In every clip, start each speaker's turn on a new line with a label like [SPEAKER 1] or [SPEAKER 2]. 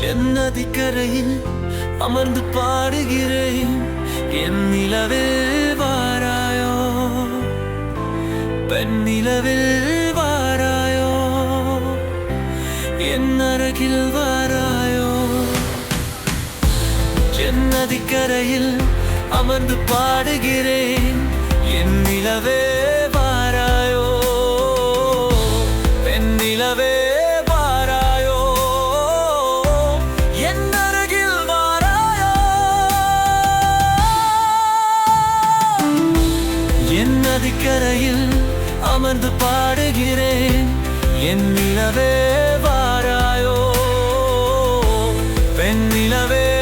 [SPEAKER 1] சென்னதி கரையில் அமர்ந்து பாடுகிறேன். என் நிலவே வாராயோ? பெண் நிலவில் வாராயோ? என் அருகில் வாராயோ? சென்னதி கரையில் அமர்ந்து பாடுகிறேன். என் நிலவே அமர்ந்து பாடுகிறேன். என் நிலவே வாராயோ. பெண் நிலவே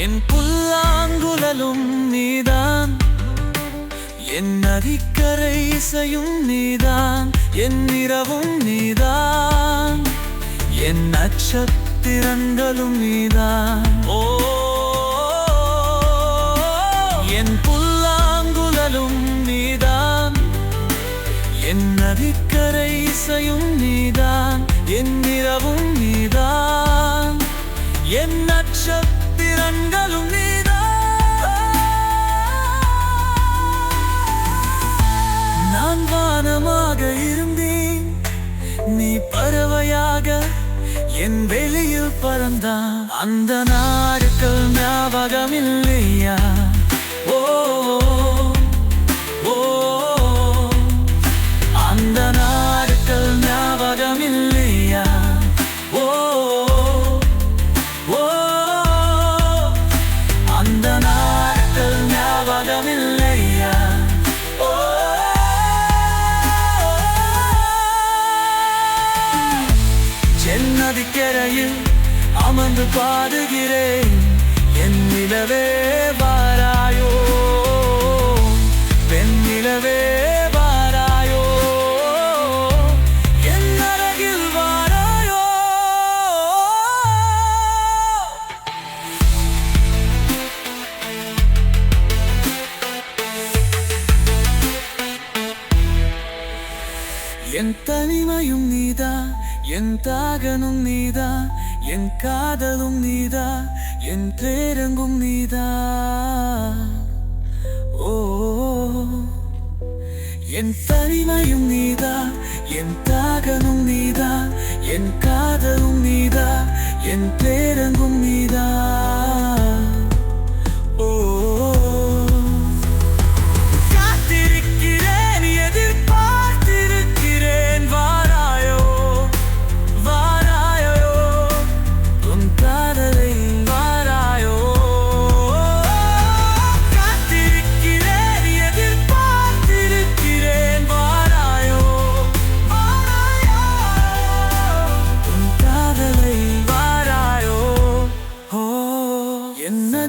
[SPEAKER 1] என் புல்லாங்குழலும் நீதான். என் நதிக்கரை இசையும் நீதான். என் நிறவும் நீதான். என் நட்சத்திரங்களும் நீதான். ஓ என் புல்லாங்குழலும் நீதான். என் நதிக்கரை இசையும் நீதான். என் நிறவும் நீதான். என் நட்சத்திர நீதான் நான் வானமாக இருந்தேன் நீ பறவையாக என் வெளியில் பறந்தான். அந்த நாடுகள் ஞாபகம் இல்லையா சென்னதிக்கரையில் அமர்ந்து பாடுகிறேன். என் நிலவே வாராயோ. பெண் நிலவே வாராயோ. என் அருகில் வாராயோ. என் தனிமையும் நீதா என் தாகனும் நீதா என் காதலும் நீதா என் பேரங்கும் நீதா. ஓ என் தனிமையும் நீதா என் தாகனும் நீதா என் காதலும் நீதா என் பேரங்கும் நீதா.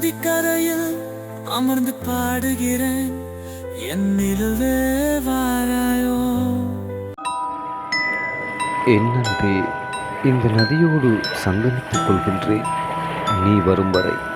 [SPEAKER 1] நதிக்கரையில் அமர்ந்து பாடுகிறேன். என் நிலவே வாராயோ.
[SPEAKER 2] என் அன்பே இந்த நதியோடு சங்கமித்துக் கொள்கின்றேன். நீ வரும் வரை